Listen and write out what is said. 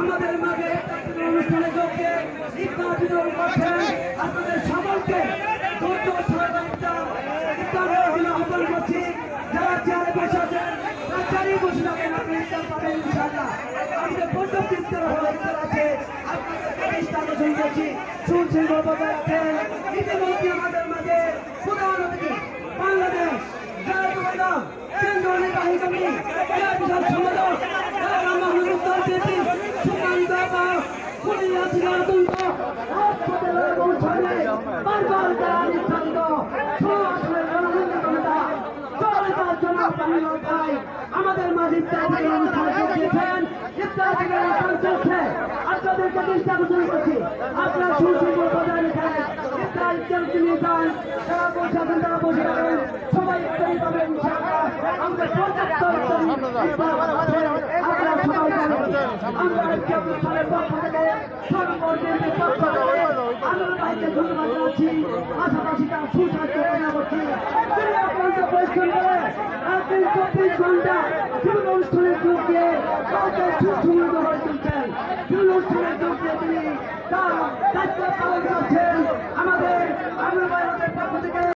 আমাদের মাঝে অনুষ্ঠানে যোগ দিয়ে আপনাদের সকলকে পর্যাপ্ত হলো আছে। আপনাদের প্রতিষ্ঠা আকর্ষণ করছি সুশৃঙ্গ বজায় রাখেন ইতিমধ্যে আমাদের মাঝে প্রধান অতিথি, বাংলাদেশ কেন্দ্র নির্বাহী কমিটি পানীয় ভাই আমাদের মাঝে ইফতার থেকে অনুষ্ঠান যোগ দিয়েছেন থেকে চলছে। আপনাদেরকে চেষ্টা করতে আপনার সুশৃঙ্খল বজায় রেখে ইফতার ইফতার নিয়ে যান যারা বসে আছেন তারা বসে থাকেন সবাই ইফতারি পাবেন ইনশাআল্লাহ। আমাদের পর্যাপ্ত আপনারা সবাই জানেন আমরা আজকে অনুষ্ঠানের পক্ষ থেকে সর্বজনীন পক্ষ থেকে আমরা ভাইকে ধন্যবাদ জানাচ্ছি। পাশাপাশি তার সুস্বাস্থ্য কামনা করছি। তিনি আপনাদের পরিশ্রম করে, আপনি চব্বিশ ঘণ্টা উঠে তিনি। তার দায়িত্ব পালন